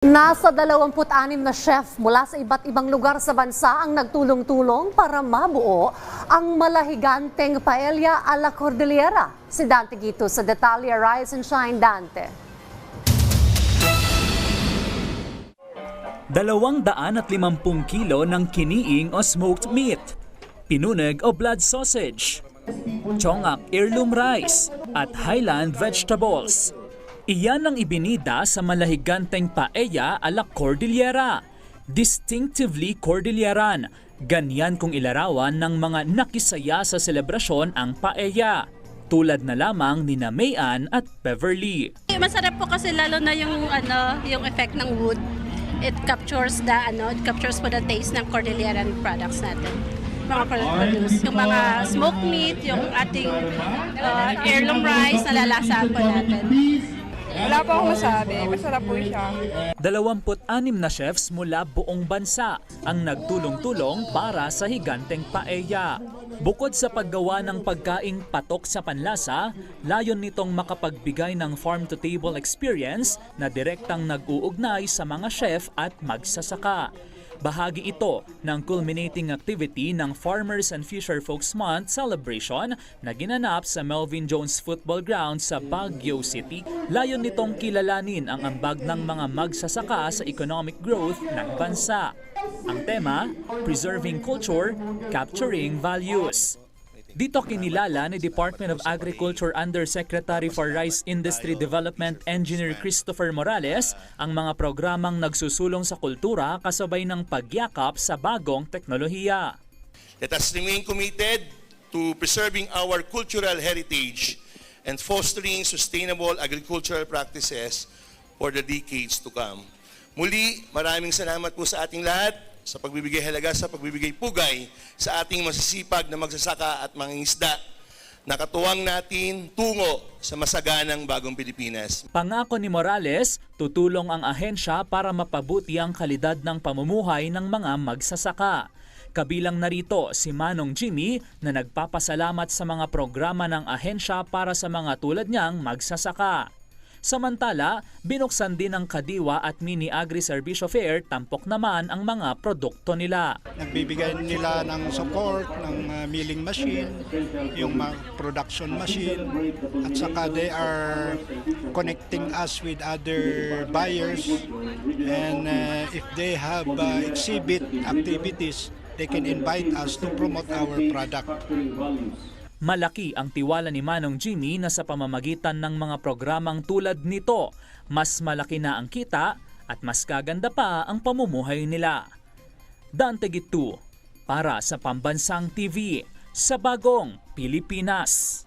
Nasa 26 na chef mula sa iba't ibang lugar sa bansa ang nagtulong-tulong para mabuo ang malahiganteng paella a la Cordillera. Si Dante Gito sa Detalye Rise and Shine Dante. Dalawang daan at limampung kilo ng kiniing o smoked meat, pinunig o blood sausage, chongak heirloom rice, at highland vegetables. Iyan ang ibinida sa malahiganteng paella a la Cordillera. Distinctively Cordilleran, ganyan kung ilarawan ng mga nakisaya sa selebrasyon ang paella. Tulad na lamang ni Mayan at Beverly. Masarap po kasi lalo na yung ano, yung effect ng wood. It captures the ano, it captures po the taste ng Cordilleran products natin. Mga produce. Yung mga smoked meat, yung ating uh, heirloom rice, nalalasaan po natin. Wala po akong masabi. Masarap po siya. 26 na chefs mula buong bansa ang nagtulong-tulong para sa higanteng paella. Bukod sa paggawa ng pagkaing patok sa panlasa, layon nitong makapagbigay ng farm-to-table experience na direktang nag-uugnay sa mga chef at magsasaka. Bahagi ito ng culminating activity ng Farmers and Fisher Folks Month celebration na ginanap sa Melvin Jones Football Ground sa Baguio City. Layon nitong kilalanin ang ambag ng mga magsasaka sa economic growth ng bansa. Ang tema, Preserving Culture, Capturing Values. Dito kinilala ni Department of Agriculture Undersecretary for Rice Industry Development Engineer Christopher Morales ang mga programang nagsusulong sa kultura kasabay ng pagyakap sa bagong teknolohiya. Let us remain committed to preserving our cultural heritage and fostering sustainable agricultural practices for the decades to come. Muli, maraming salamat po sa ating lahat sa pagbibigay halaga, sa pagbibigay pugay sa ating masisipag na magsasaka at mangingisda na katuwang natin tungo sa masaganang bagong Pilipinas. Pangako ni Morales, tutulong ang ahensya para mapabuti ang kalidad ng pamumuhay ng mga magsasaka. Kabilang narito si Manong Jimmy na nagpapasalamat sa mga programa ng ahensya para sa mga tulad niyang magsasaka. Samantala, binuksan din ng Kadiwa at Mini Agri Servicio Fair tampok naman ang mga produkto nila. Nagbibigay nila ng support ng uh, milling machine, yung production machine, at saka they are connecting us with other buyers. And uh, if they have uh, exhibit activities, they can invite us to promote our product. Malaki ang tiwala ni Manong Jimmy na sa pamamagitan ng mga programang tulad nito, mas malaki na ang kita at mas kaganda pa ang pamumuhay nila. Dante Gitu, para sa Pambansang TV, sa Bagong Pilipinas.